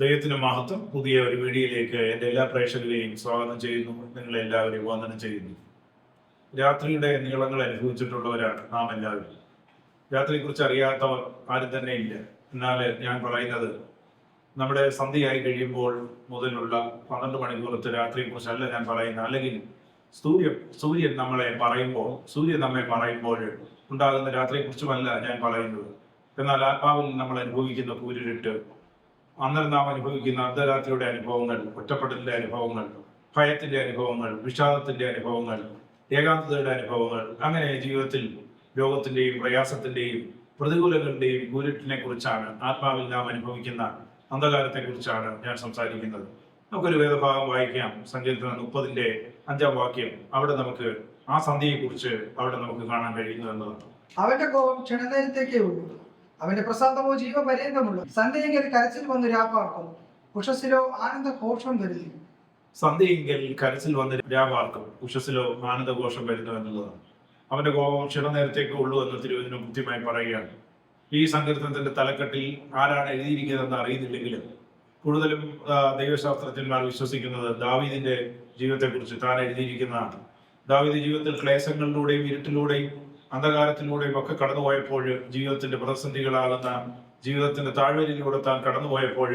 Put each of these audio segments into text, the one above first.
ദൈവത്തിന് മഹത്വം പുതിയ ഒരു വീഡിയോയിലേക്ക് എന്റെ എല്ലാ പ്രേക്ഷകരെയും സ്വാഗതം ചെയ്യുന്നു. നിങ്ങളെ എല്ലാവരെയും വന്ദനം ചെയ്യുന്നു. രാത്രിയുടെ നീളങ്ങൾ അനുഭവിച്ചിട്ടുള്ളവരാണ് നാം എല്ലാവരും. രാത്രിയെക്കുറിച്ച് അറിയാത്തവർ ആരും തന്നെ ഇല്ല. എന്നാൽ ഞാൻ പറയുന്നത് നമ്മുടെ സന്ധ്യയായി കഴിയുമ്പോൾ മുതലുള്ള പന്ത്രണ്ട് മണിക്കൂറത്തെ രാത്രിയെക്കുറിച്ചല്ല ഞാൻ പറയുന്നത്. അല്ലെങ്കിൽ സൂര്യൻ സൂര്യൻ നമ്മളെ പറയുമ്പോൾ സൂര്യൻ നമ്മെ പറയുമ്പോൾ ഉണ്ടാകുന്ന രാത്രിയെക്കുറിച്ചുമല്ല ഞാൻ പറയുന്നത്. എന്നാൽ ആത്മാവിൽ നമ്മൾ അനുഭവിക്കുന്ന കൂരിരുട്ട് അന്നേരം നാം അനുഭവിക്കുന്ന അർദ്ധരാത്രിയുടെ അനുഭവങ്ങൾ ഒറ്റപ്പെടലിന്റെ അനുഭവങ്ങൾ ഭയത്തിന്റെ അനുഭവങ്ങൾ വിഷാദത്തിന്റെ അനുഭവങ്ങൾ ഏകാന്തതയുടെ അനുഭവങ്ങൾ അങ്ങനെ ജീവിതത്തിൽ രോഗത്തിന്റെയും പ്രയാസത്തിന്റെയും പ്രതികൂലങ്ങളുടെയും കൂരിട്ടിനെ കുറിച്ചാണ് ആത്മാവിൽ നാം അനുഭവിക്കുന്ന അന്ധകാരത്തെ കുറിച്ചാണ് ഞാൻ സംസാരിക്കുന്നത്. നമുക്കൊരു വേദഭാഗം വായിക്കാം. സങ്കീർത്തനം മുപ്പതിന്റെ അഞ്ചാം വാക്യം. അവിടെ നമുക്ക് ആ സന്ധ്യയെക്കുറിച്ച് അവിടെ നമുക്ക് കാണാൻ കഴിയുന്നു എന്നതാണ് അവന്റെ കോപം ക്ഷണനേരത്തേക്കേ ഉള്ളൂ. അവന്റെ പ്രസാദമോ ജീവപര്യന്തമുള്ളൂ. സന്ധ്യയെങ്കിൽ കരച്ചിൽ വന്ന് രാപ്പാർക്കും ഉഷസ്സിലോ ആനന്ദ ഘോഷം വരുന്നു. സന്ധ്യയെങ്കിൽ കരച്ചിൽ വന്ന് രാവാർക്കും ഉഷസ്സിലോ ആനന്ദഘോഷം വരുന്നു എന്നുള്ളതാണ്. അവന്റെ കോപം ക്ഷണനേരത്തേക്ക് ഉള്ളൂ എന്ന് തിരുവചനം കൃത്യമായി പറയുകയാണ്. ഈ സങ്കീർത്തനത്തിന്റെ തലക്കെട്ടിൽ ആരാണ് എഴുതിയിരിക്കുന്നതെന്ന് അറിയുന്നില്ലെങ്കിലും കൂടുതലും ദൈവശാസ്ത്രജ്ഞന്മാർ വിശ്വസിക്കുന്നത് ദാവീദിന്റെ ജീവിതത്തെക്കുറിച്ച് താൻ എഴുതിയിരിക്കുന്നതാണ്. ദാവീദ് ജീവിതത്തിൽ ക്ലേശങ്ങളിലൂടെയും ഇരുട്ടിലൂടെയും അന്ധകാരത്തിലൂടെയും ഒക്കെ കടന്നുപോയപ്പോൾ ജീവിതത്തിന്റെ പ്രതിസന്ധികളാകുന്ന ജീവിതത്തിന്റെ താഴ്വരയിലൂടെ താൻ കടന്നുപോയപ്പോൾ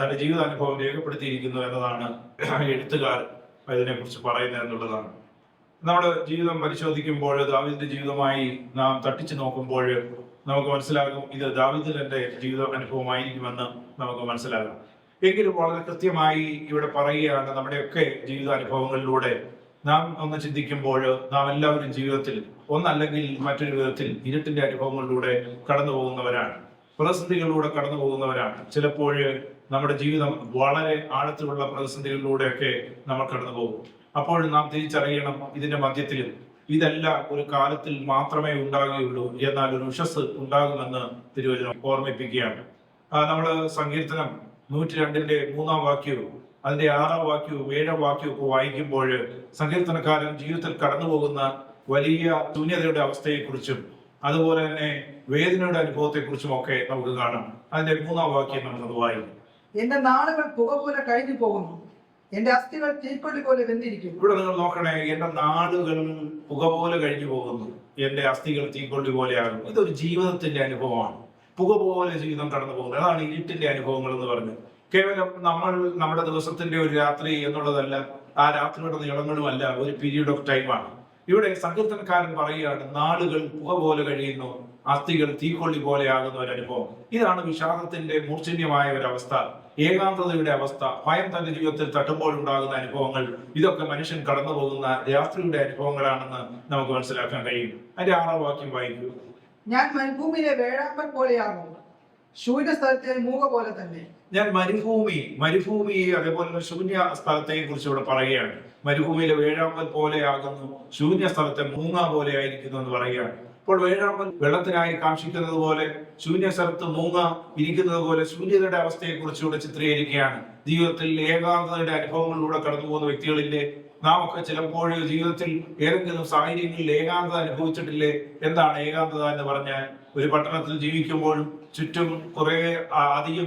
തന്റെ ജീവിതാനുഭവം രേഖപ്പെടുത്തിയിരിക്കുന്നു എന്നതാണ് എഴുത്തുകാർ ഇതിനെക്കുറിച്ച് പറയുന്നത് എന്നുള്ളതാണ്. നമ്മുടെ ജീവിതം പരിശോധിക്കുമ്പോൾ ദാവിദിന്റെ ജീവിതമായി നാം തട്ടിച്ചു നോക്കുമ്പോൾ നമുക്ക് മനസ്സിലാകും ഇത് ദാവീദിന്റെ ജീവിത അനുഭവമായിരിക്കുമെന്ന് നമുക്ക് മനസ്സിലാകാം. എങ്കിലും വളരെ കൃത്യമായി ഇവിടെ പറയുകയാണ് നമ്മുടെയൊക്കെ ജീവിതാനുഭവങ്ങളിലൂടെ നാം ഒന്ന് ചിന്തിക്കുമ്പോൾ നാം എല്ലാവരും ജീവിതത്തിൽ ഒന്നല്ലെങ്കിൽ മറ്റൊരു വിധത്തിൽ ഇരുട്ടിന്റെ അനുഭവങ്ങളിലൂടെ കടന്നു പോകുന്നവരാണ്. പ്രതിസന്ധികളിലൂടെ കടന്നു പോകുന്നവരാണ്. ചിലപ്പോൾ നമ്മുടെ ജീവിതം വളരെ ആഴത്തിലുള്ള പ്രതിസന്ധികളിലൂടെയൊക്കെ നമ്മൾ കടന്നു പോകും. അപ്പോൾ നാം തിരിച്ചറിയണം ഇതിന്റെ മധ്യത്തിൽ ഇതെല്ലാം ഒരു കാലത്തിൽ മാത്രമേ ഉണ്ടാകുകയുള്ളൂ എന്നാൽ ഒരു ഉഷസ് ഉണ്ടാകുമെന്ന് തിരുവചനം ഓർമ്മിപ്പിക്കുകയാണ്. നമ്മുടെ സങ്കീർത്തനം നൂറ്റി രണ്ടിന്റെ മൂന്നാം വാക്യവും അതിന്റെ ആറാം വാക്യവും ഏഴാം വാക്യവും ഒക്കെ വായിക്കുമ്പോൾ സങ്കീർത്തനക്കാരൻ ജീവിതത്തിൽ കടന്നു പോകുന്ന വലിയ ശൂന്യതയുടെ അവസ്ഥയെക്കുറിച്ചും അതുപോലെ തന്നെ വേദനയുടെ അനുഭവത്തെക്കുറിച്ചും ഒക്കെ നമുക്ക് കാണാം. അതിന്റെ മൂന്നാം വാക്യം നമുക്കത് വായിക്കും. എന്റെ നാളുകൾ പുക പോലെ കഴിഞ്ഞു പോകുന്നു. എന്റെ അസ്ഥികൾ തീക്കൊള്ളി പോലെ വെന്തിരിക്കുന്നു. ഇവിടെ നിങ്ങൾ നോക്കണേ എന്റെ നാടുകൾ പുക പോലെ കഴിഞ്ഞു പോകുന്നു. എന്റെ അസ്ഥികൾ തീക്കൊള്ളി പോലെയാകും ഇതൊരു ജീവിതത്തിന്റെ അനുഭവമാണ്. പുക പോലെ ജീവിതം കടന്നു പോകുന്നത് അതാണ് ഇരുട്ടിന്റെ അനുഭവങ്ങൾ എന്ന് പറഞ്ഞത് കേവലം നമ്മൾ നമ്മുടെ ദിവസത്തിന്റെ ഒരു രാത്രി എന്നുള്ളതല്ല ആ രാത്രിയുടെ നീളങ്ങളുമല്ല ഒരു പീരീഡ് ഓഫ് ടൈമാണ് ഇവിടെ സങ്കീർത്തനക്കാരൻ പറയുകയാണ് നാളുകൾ പുക പോലെ കഴിയുന്നു അസ്ഥികൾ തീക്കൊള്ളി പോലെയാകുന്ന ഒരു അനുഭവം. ഇതാണ് വിഷാദത്തിന്റെ മൂർച്ഛന്യമായ ഒരു അവസ്ഥ ഏകാന്തതയുടെ അവസ്ഥ. ഭയം തന്റെ ജീവിതത്തിൽ തട്ടുമ്പോഴുണ്ടാകുന്ന അനുഭവങ്ങൾ ഇതൊക്കെ മനുഷ്യൻ കടന്നു പോകുന്ന രാത്രിയുടെ അനുഭവങ്ങളാണെന്ന് നമുക്ക് മനസ്സിലാക്കാൻ കഴിയും. അതിന്റെ ആറാം വാക്യം വായിക്കൂ. ഞാൻ മരുഭൂമിയിലെ വേഴാമ്പൽ പോലെയാകും ശൂന്യ സ്ഥലത്തെ മൂക പോലെ തന്നെ. ഞാൻ മരുഭൂമി മരുഭൂമി അതേപോലെ ശൂന്യ സ്ഥലത്തെ കുറിച്ച് ഇവിടെ പറയുകയാണ്. മരുഭൂമിയിലെ വേഴാമ്പൽ പോലെയാകുന്നു ശൂന്യ സ്ഥലത്തെ മൂങ്ങ പോലെ ആയിരിക്കുന്നു എന്ന് പറയുകയാണ്. അപ്പോൾ വേഴാമ്പൽ വെള്ളത്തിനായി കാക്ഷിക്കുന്നത് പോലെ ശൂന്യ സ്ഥലത്ത് മൂങ്ങ ഇരിക്കുന്നത് പോലെ ശൂന്യതയുടെ അവസ്ഥയെ കുറിച്ചുകൂടെ ചിത്രീകരിക്കുകയാണ്. ജീവിതത്തിൽ ഏകാന്തതയുടെ അനുഭവങ്ങളിലൂടെ കടന്നു പോകുന്ന വ്യക്തികളില്ലേ? നാം ഒക്കെ ചിലപ്പോൾ ജീവിതത്തിൽ ഏതെങ്കിലും സാഹചര്യങ്ങളിൽ ഏകാന്തത അനുഭവിച്ചിട്ടില്ലേ? എന്താണ് ഏകാന്തത എന്ന് പറഞ്ഞാൽ? ഒരു പട്ടണത്തിൽ ജീവിക്കുമ്പോഴും ചുറ്റും കുറെ അധികം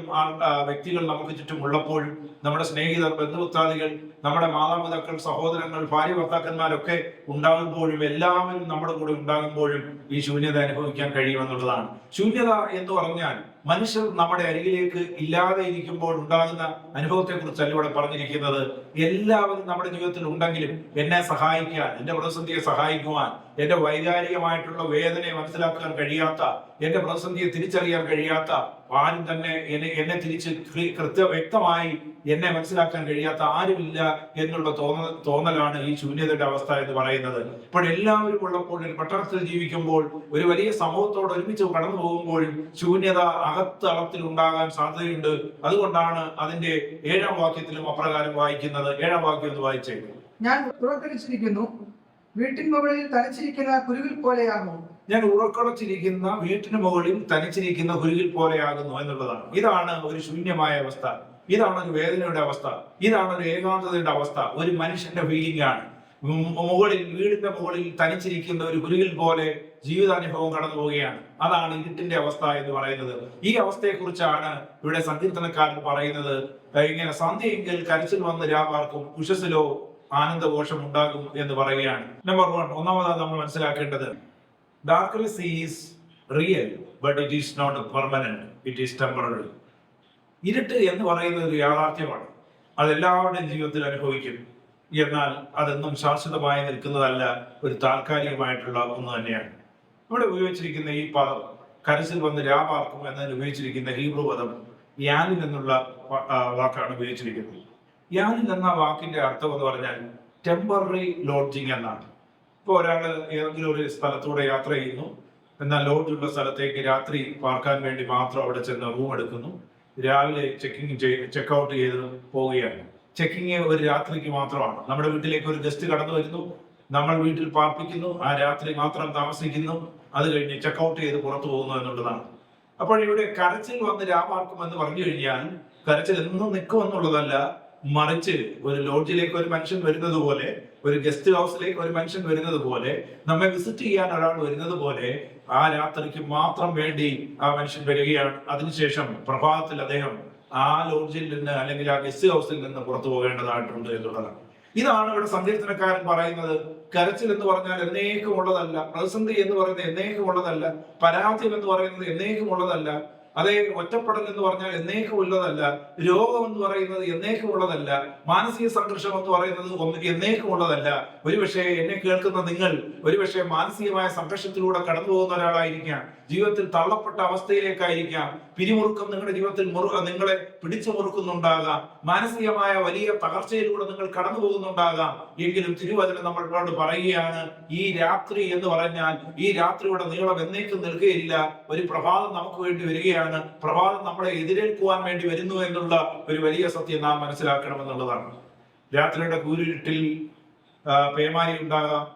വ്യക്തികൾ നമുക്ക് ചുറ്റും ഉള്ളപ്പോഴും നമ്മുടെ സ്നേഹിതർ ബന്ധുമിത്രാദികൾ നമ്മുടെ മാതാപിതാക്കൾ സഹോദരങ്ങൾ ഭാര്യ ഭർത്താക്കന്മാരൊക്കെ ഉണ്ടാകുമ്പോഴും എല്ലാവരും നമ്മുടെ കൂടെ ഉണ്ടാകുമ്പോഴും ഈ ശൂന്യത അനുഭവിക്കാൻ കഴിയുമെന്നുള്ളതാണ്. ശൂന്യത എന്ന് പറഞ്ഞാൽ മനുഷ്യർ നമ്മുടെ അരികിലേക്ക് ഇല്ലാതെ ഇരിക്കുമ്പോൾ ഉണ്ടാകുന്ന അനുഭവത്തെ കുറിച്ചല്ല ഇവിടെ പറഞ്ഞിരിക്കുന്നത്. എല്ലാവരും നമ്മുടെ ജീവിതത്തിൽ ഉണ്ടെങ്കിലും എന്നെ സഹായിക്കാൻ എന്റെ പ്രതിസന്ധിയെ സഹായിക്കുവാൻ എന്റെ വൈകാരികമായിട്ടുള്ള വേദനയെ മനസ്സിലാക്കാൻ കഴിയാത്ത എന്റെ പ്രതിസന്ധിയെ തിരിച്ചറിയാൻ കഴിയാത്ത ആരും തന്നെ എന്നെ എന്നെ തിരിച്ച് കൃത്യ വ്യക്തമായി എന്നെ മനസ്സിലാക്കാൻ കഴിയാത്ത ആരുമില്ല എന്നുള്ള തോന്ന തോന്നലാണ് ഈ ശൂന്യതയുടെ അവസ്ഥ എന്ന് പറയുന്നത്. ഇപ്പോൾ എല്ലാവരും ഉള്ളപ്പോൾ ഒരു പട്ടണത്തിൽ ജീവിക്കുമ്പോൾ ഒരു വലിയ സമൂഹത്തോട് ഒരുമിച്ച് കടന്നു പോകുമ്പോഴും ശൂന്യത അകത്ത് അളത്തിൽ ഉണ്ടാകാൻ സാധ്യതയുണ്ട്. അതുകൊണ്ടാണ് അതിന്റെ ഏഴാം വാക്യത്തിലും അപ്രകാരം വായിക്കുന്നത്. ഏഴാം വാക്യം ഒന്ന് വായിച്ചേ. ഞാൻ പുറത്തിരിച്ചിരിക്കുന്നു. വീട്ടിൻ മുകളിൽ തനിച്ചിരിക്കുന്ന കുരുവിൽ പോലെയാകും ഞാൻ ഉറക്കളച്ചിരിക്കുന്ന വീട്ടിന് മുകളിൽ തനിച്ചിരിക്കുന്ന കുരുകിൽ പോലെയാകുന്നു എന്നുള്ളതാണ്. ഇതാണ് ഒരു ശൂന്യമായ അവസ്ഥ. ഇതാണ് ഒരു വേദനയുടെ അവസ്ഥ. ഇതാണ് ഒരു ഏകാന്തതയുടെ അവസ്ഥ. ഒരു മനുഷ്യന്റെ ഫീലിംഗ് ആണ്. മുകളിൽ വീടിന്റെ മുകളിൽ തനിച്ചിരിക്കുന്ന ഒരു കുരുവിൽ പോലെ ജീവിതാനുഭവം കടന്നു പോവുകയാണ്. അതാണ് ഇരുട്ടിന്റെ അവസ്ഥ എന്ന് പറയുന്നത്. ഈ അവസ്ഥയെക്കുറിച്ചാണ് ഇവിടെ സങ്കീർത്തനക്കാരൻ പറയുന്നത്. ഇങ്ങനെ സന്ധ്യയെങ്കിൽ കരച്ചിൽ വന്ന് രാവാർക്കും ഉഷസിലോ ആനന്ദഘോഷം ഉണ്ടാകും എന്ന് പറയുകയാണ്. നമ്പർ വൺ ഒന്നാമതാണ് നമ്മൾ മനസ്സിലാക്കേണ്ടത് darkness is real but it is not permanent it is temporary ഇരുട്ട് എന്ന് പറയുന്നത് ഒരു യാഥാർത്ഥ്യമാണ്. അത് എല്ലാവരുടെയും ജീവിതത്തിൽ അനുഭവിക്കും. എന്നാൽ അതെന്നും ശാശ്വതമായി നിൽക്കുന്നതല്ല ഒരു താൽക്കാലികമായിട്ടുള്ള ഒന്ന് തന്നെയാണ്. ഇവിടെ ഉപയോഗിച്ചിരിക്കുന്ന ഈ പദം കരസിൽ വന്ന് രാപാർക്കും എന്നതിന് ഉപയോഗിച്ചിരിക്കുന്ന ഹീബ്രു പദം യാനിൽ എന്നുള്ള വാക്കാണ് ഉപയോഗിച്ചിരിക്കുന്നത്. യാനിൽ എന്ന വാക്കിന്റെ അർത്ഥം എന്ന് പറഞ്ഞാൽ ടെമ്പററി ലോഡ്ജിങ് എന്നാണ്. ഇപ്പോൾ ഒരാൾ ഏതെങ്കിലും ഒരു സ്ഥലത്തൂടെ യാത്ര ചെയ്യുന്നു. എന്നാൽ ലോഡ്ജുള്ള സ്ഥലത്തേക്ക് രാത്രി പാർക്കാൻ വേണ്ടി മാത്രം അവിടെ ചെന്ന് റൂം എടുക്കുന്നു. രാവിലെ ചെക്കിങ് ചെക്ക് ഔട്ട് ചെയ്ത് പോവുകയാണ്. ചെക്കിങ് ഒരു രാത്രിക്ക് മാത്രമാണ്. നമ്മുടെ വീട്ടിലേക്ക് ഒരു ഗസ്റ്റ് കടന്നു വരുന്നു. നമ്മൾ വീട്ടിൽ പാർപ്പിക്കുന്നു. ആ രാത്രി മാത്രം താമസിക്കുന്നു. അത് കഴിഞ്ഞ് ചെക്ക് ഔട്ട് ചെയ്ത് പുറത്തു പോകുന്നു എന്നുള്ളതാണ്. അപ്പോൾ ഇവിടെ കരച്ചിൽ വന്ന് രാമാർക്കും എന്ന് പറഞ്ഞു കഴിഞ്ഞാൽ കരച്ചിൽ എന്നും നിൽക്കും എന്നുള്ളതല്ല മറിച്ച് ഒരു ലോഡ്ജിലേക്ക് ഒരു മനുഷ്യൻ വരുന്നത് പോലെ ഒരു ഗസ്റ്റ് ഹൗസിലേക്ക് ഒരു മനുഷ്യൻ വരുന്നത് പോലെ നമ്മെ വിസിറ്റ് ചെയ്യാൻ ഒരാൾ വരുന്നത് പോലെ ആ രാത്രിക്ക് മാത്രം വേണ്ടി ആ മനുഷ്യൻ വരികയാണ്. അതിനുശേഷം പ്രഭാതത്തിൽ അദ്ദേഹം ആ ലോഡ്ജിൽ നിന്ന് അല്ലെങ്കിൽ ആ ഗസ്റ്റ് ഹൗസിൽ നിന്ന് പുറത്തു പോകേണ്ടതായിട്ടുണ്ട് എന്നുള്ളതാണ്. ഇതാണ് ഇവിടെ സങ്കീർത്തനക്കാരൻ പറയുന്നത്. കരച്ചിൽ എന്ന് പറഞ്ഞാൽ എന്നേക്കും ഉള്ളതല്ല പ്രതിസന്ധി എന്ന് പറയുന്നത് എന്നേക്കും ഉള്ളതല്ല പരാജയം എന്ന് പറയുന്നത് എന്നേക്കും ഉള്ളതല്ല അതേ ഒറ്റപ്പെടൽ എന്ന് പറഞ്ഞാൽ എന്നേക്കും ഉള്ളതല്ല രോഗം എന്ന് പറയുന്നത് എന്നേക്കും ഉള്ളതല്ല മാനസിക സംഘർഷം എന്ന് പറയുന്നത് എന്നേക്കും ഉള്ളതല്ല ഒരുപക്ഷെ എന്നെ കേൾക്കുന്ന നിങ്ങൾ ഒരുപക്ഷെ മാനസികമായ സംഘർഷത്തിലൂടെ കടന്നു പോകുന്ന ഒരാളായിരിക്കാം ജീവിതത്തിൽ തള്ളപ്പെട്ട അവസ്ഥയിലേക്കായിരിക്കാം പിരിമുറുക്കം നിങ്ങളുടെ ജീവിതത്തിൽ മുറു നിങ്ങളെ പിടിച്ചു മുറുക്കുന്നുണ്ടാകാം. മാനസികമായ വലിയ തകർച്ചയിലൂടെ നിങ്ങൾ കടന്നു പോകുന്നുണ്ടാകാം. എങ്കിലും തിരുവചനം നമ്മളോട് പറയുകയാണ് ഈ രാത്രി എന്ന് പറഞ്ഞാൽ ഈ രാത്രിയുടെ നീളം എന്നേക്കും നിൽക്കുകയില്ല. ഒരു പ്രഭാതം നമുക്ക് വേണ്ടി വരികയാണ്. പ്രഭാതം നമ്മളെ എതിരേൽക്കുവാൻ വേണ്ടി വരുന്നു എന്നുള്ള ഒരു വലിയ സത്യം നാം മനസ്സിലാക്കണമെന്നുള്ളതാണ് രാത്രിയുടെ കൂരിട്ടിൽ പേമാരി ഉണ്ടാകാം.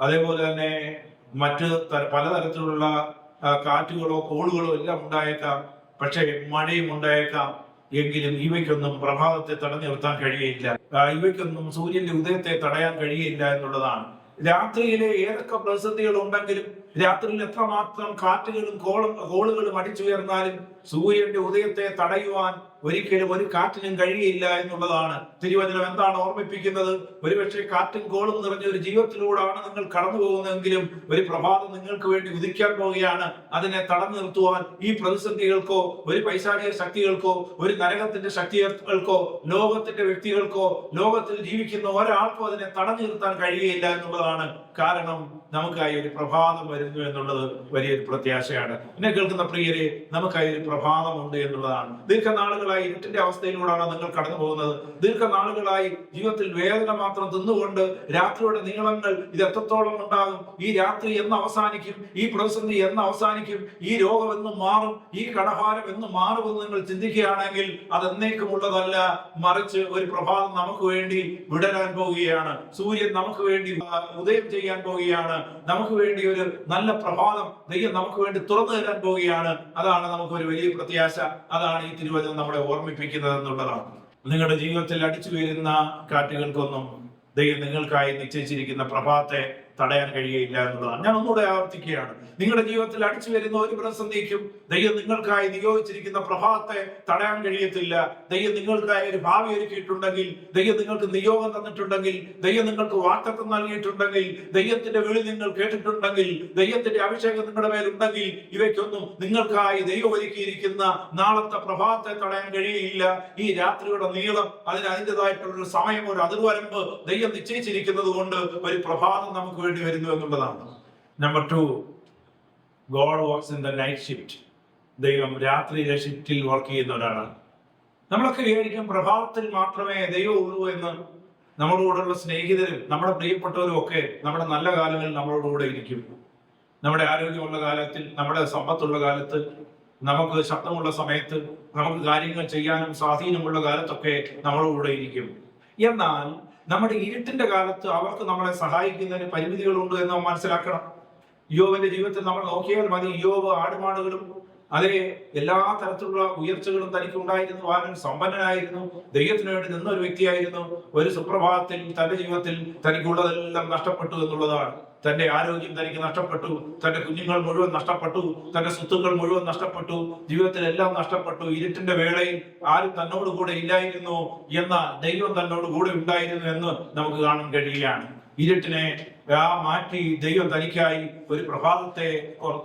അതേപോലെ തന്നെ മറ്റ് പലതരത്തിലുള്ള കാറ്റുകളോ കോളുകളോ എല്ലാം ഉണ്ടായേക്കാം. പക്ഷേ മഴയും ഉണ്ടായേക്കാം. എങ്കിലും ഇവയ്ക്കൊന്നും പ്രഭാതത്തെ തടഞ്ഞു നിർത്താൻ കഴിയില്ല. ഇവയ്ക്കൊന്നും സൂര്യന്റെ ഉദയത്തെ തടയാൻ കഴിയില്ല എന്നുള്ളതാണ്. രാത്രിയിലെ ഏതൊക്കെ പ്രതിസന്ധികൾ ഉണ്ടെങ്കിലും രാത്രിയിൽ എത്രമാത്രം കാറ്റുകളും കോളും കോളുകളും അടിച്ചുയർന്നാലും സൂര്യന്റെ ഉദയത്തെ തടയുവാൻ ഒരിക്കലും ഒരു കാറ്റിനും കഴിയില്ല എന്നുള്ളതാണ്. തിരുവചനം എന്താണ് ഓർമ്മിപ്പിക്കുന്നത്? ഒരുപക്ഷെ കാറ്റും കോളും നിറഞ്ഞ ഒരു ജീവിതത്തിലൂടെയാണ് നിങ്ങൾ കടന്നു പോകുന്നതെങ്കിലും ഒരു പ്രഭാതം നിങ്ങൾക്ക് വേണ്ടി ഉദിക്കാൻ പോവുകയാണ്. അതിനെ തടഞ്ഞു നിർത്തുവാൻ ഈ പ്രതിസന്ധികൾക്കോ ഒരു പൈശാചിക ശക്തികൾക്കോ ഒരു നരകത്തിന്റെ ശക്തികൾക്കോ ലോകത്തിന്റെ വ്യക്തികൾക്കോ ലോകത്തിൽ ജീവിക്കുന്ന ഒരാൾക്കോ അതിനെ തടഞ്ഞു നിർത്താൻ കഴിയുകയില്ല എന്നുള്ളതാണ്. കാരണം നമുക്കായി ഒരു പ്രഭാതം വരുന്നു എന്നുള്ളത് വലിയൊരു പ്രത്യാശയാണ്. എന്നെ കേൾക്കുന്ന പ്രിയരെ നമുക്കായി ഒരു പ്രഭാതമുണ്ട് എന്നുള്ളതാണ്. ദീർഘനാളുകളായി ഇരുട്ടിന്റെ അവസ്ഥയിലൂടെയാണ് നിങ്ങൾ കടന്നു പോകുന്നത് ദീർഘനാളുകളായി ജീവിതത്തിൽ വേദന മാത്രം തിന്നുകൊണ്ട് രാത്രിയുടെ നീളങ്ങൾ ഇത് എത്രത്തോളം ഉണ്ടാകും? ഈ രാത്രി എന്ന് അവസാനിക്കും ഈ പ്രതിസന്ധി എന്ന് അവസാനിക്കും ഈ രോഗം എന്ന് മാറും ഈ കടഭാരം എന്ന് മാറുമെന്ന് നിങ്ങൾ ചിന്തിക്കുകയാണെങ്കിൽ അത് എന്നേക്കുമുള്ളതല്ല മറിച്ച് ഒരു പ്രഭാതം നമുക്ക് വേണ്ടി വിടരാൻ പോവുകയാണ്. സൂര്യൻ നമുക്ക് വേണ്ടി ഉദയം ചെയ്യാൻ പോവുകയാണ്. നമുക്ക് വേണ്ടി ഒരു നല്ല പ്രഭാതം ദൈവം നമുക്ക് വേണ്ടി തുറന്നു തരാൻ പോവുകയാണ്. അതാണ് നമുക്ക് ഒരു വലിയ പ്രത്യാശ. അതാണ് ഈ തിരുവചനം നമ്മളെ ഓർമ്മിപ്പിക്കുന്നത് എന്നുള്ളതാണ്. നിങ്ങളുടെ ജീവിതത്തിൽ അടിച്ചു വരുന്ന കാറ്റുകൾക്കൊന്നും ദൈവം നിങ്ങൾക്കായി നിശ്ചയിച്ചിരിക്കുന്ന പ്രഭാതത്തെ തടയാൻ കഴിയുകയില്ല എന്നുള്ളതാണ്. ഞാൻ ഒന്നുകൂടെ ആവർത്തിക്കുകയാണ്. നിങ്ങളുടെ ജീവിതത്തിൽ അടിച്ചു വരുന്ന ഒരു പ്രതിസന്ധിക്കും ദൈവം നിങ്ങൾക്കായി നിയോഗിച്ചിരിക്കുന്ന പ്രഭാവത്തെ തടയാൻ കഴിയത്തില്ല. ദൈവം നിങ്ങൾക്കായി ഒരു ഭാവി ഒരുക്കിയിട്ടുണ്ടെങ്കിൽ ദൈവം നിങ്ങൾക്ക് നിയോഗം തന്നിട്ടുണ്ടെങ്കിൽ ദൈവം നിങ്ങൾക്ക് വാക്തത്വം നൽകിയിട്ടുണ്ടെങ്കിൽ ദൈവത്തിന്റെ വിളി നിങ്ങൾ കേട്ടിട്ടുണ്ടെങ്കിൽ ദൈവത്തിന്റെ അഭിഷേകം നിങ്ങളുടെ മേലുണ്ടെങ്കിൽ ഇവയ്ക്കൊന്നും നിങ്ങൾക്കായി ദൈവം ഒരുക്കിയിരിക്കുന്ന നാളത്തെ പ്രഭാവത്തെ തടയാൻ കഴിയുകയില്ല. ഈ രാത്രിയുടെ നീളം അതിന് അതിന്റെതായിട്ടുള്ള ഒരു സമയം ഒരു അതിർവരമ്പ് ദൈവം നിശ്ചയിച്ചിരിക്കുന്നത് കൊണ്ട് ഒരു പ്രഭാതം നമുക്ക് വേണ്ടി വരുന്നു എന്നുള്ളതാണ്. Number two God works in the night shift ദൈവം രാത്രിയിലെ ഷിഫ്റ്റിൽ വർക്ക് ചെയ്യുന്ന ഒരാളാണ്. നമ്മളൊക്കെ വിചാരിക്കും പ്രഭാതത്തിൽ മാത്രമേ ദൈവം ഉള്ളൂ എന്ന് നമ്മളോടുള്ള സ്നേഹിതരും നമ്മുടെ പ്രിയപ്പെട്ടവരും ഒക്കെ നമ്മുടെ നല്ല കാലങ്ങളിൽ നമ്മളോട് കൂടെ ഇരിക്കും. നമ്മുടെ ആരോഗ്യമുള്ള കാലത്തിൽ നമ്മുടെ സമ്പത്തുള്ള കാലത്ത് നമുക്ക് ശബ്ദമുള്ള സമയത്ത് നമുക്ക് കാര്യങ്ങൾ ചെയ്യാനും സ്വാധീനമുള്ള കാലത്തൊക്കെ നമ്മളോടുകൂടെ കൂടെ ഇരിക്കും. എന്നാൽ നമ്മുടെ ഇരുട്ടിന്റെ കാലത്ത് അവർക്ക് നമ്മളെ സഹായിക്കുന്നതിന് പരിമിതികളുണ്ട് എന്ന് മനസ്സിലാക്കണം. യോവിന്റെ ജീവിതത്തിൽ നമ്മൾ നോക്കിയാൽ മതി യോവ് ആടുമാടുകളും അതിലെ എല്ലാ തരത്തിലുള്ള ഉയർച്ചകളും തനിക്ക് ഉണ്ടായിരുന്നു അവൻ സമ്പന്നനായിരുന്നു ദൈവത്തിന് വേണ്ടി നിന്ന ഒരു വ്യക്തിയായിരുന്നു. ഒരു സുപ്രഭാതത്തിൽ തന്റെ ജീവിതത്തിൽ തനിക്കുള്ളതെല്ലാം നഷ്ടപ്പെട്ടു എന്നുള്ളതാണ്. തന്റെ ആരോഗ്യം തനിക്ക് നഷ്ടപ്പെട്ടു തന്റെ കുഞ്ഞുങ്ങൾ മുഴുവൻ നഷ്ടപ്പെട്ടു തന്റെ സ്വത്തുക്കൾ മുഴുവൻ നഷ്ടപ്പെട്ടു ജീവിതത്തിൽ എല്ലാം നഷ്ടപ്പെട്ടു ഇരുട്ടിന്റെ വേളയിൽ ആരും തന്നോട് കൂടെ ഇല്ലായിരുന്നു എന്ന ദൈവം തന്നോട് കൂടെ ഉണ്ടായിരുന്നു എന്ന് നമുക്ക് കാണാൻ കഴിയുകയാണ്. ഇരുട്ടിനെ ആ മാറ്റി ദൈവം തനിക്കായി ഒരു പ്രഭാതത്തെ